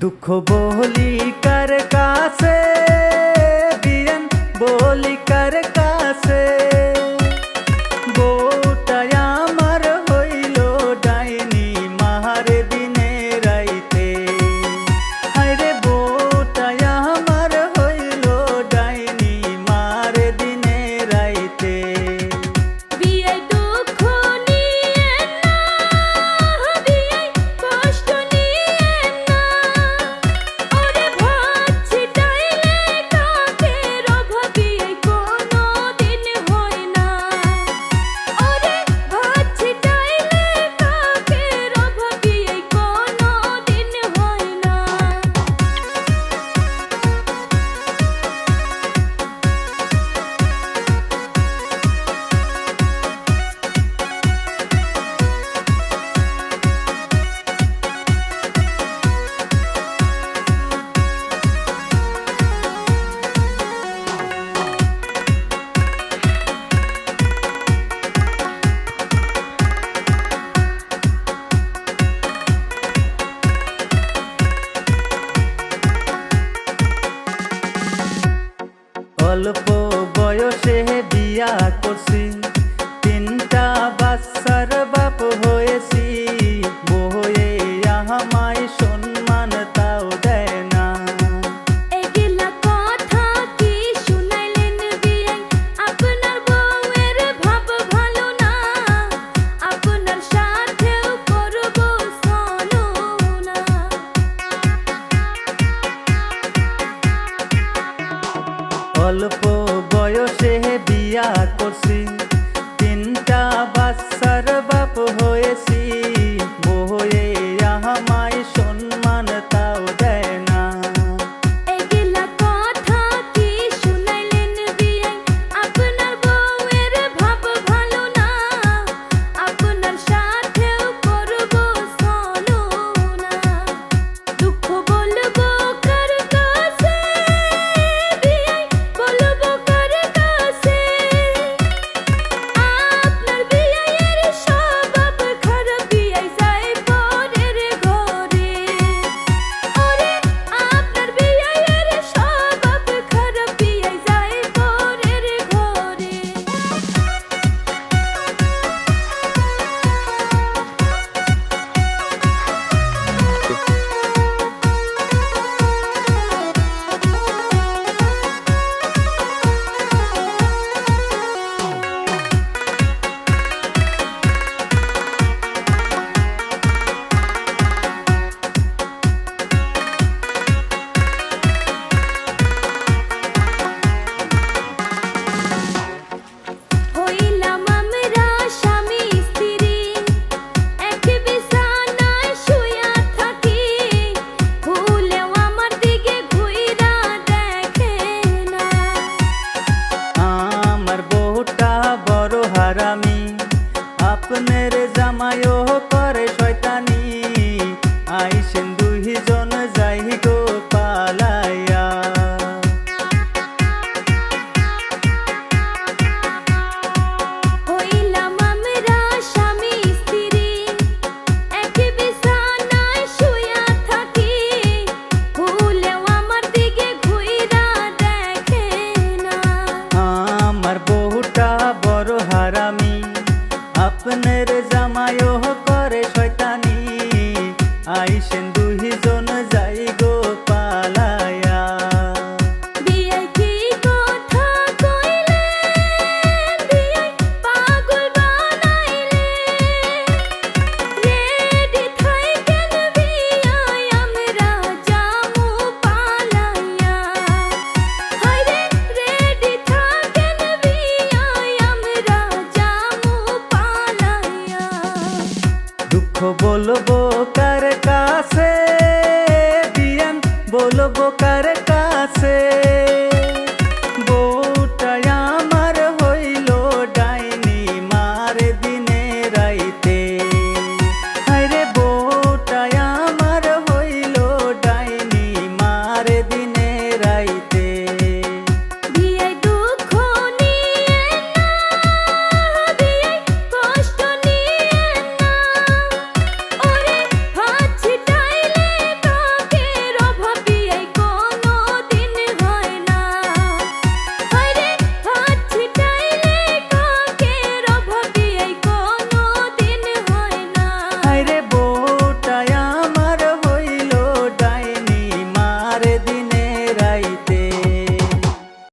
দুঃখ বলি কার কাছে? গল্প বয়সে বিয়া করছি। বলব কার কাছে দিয়ান বলব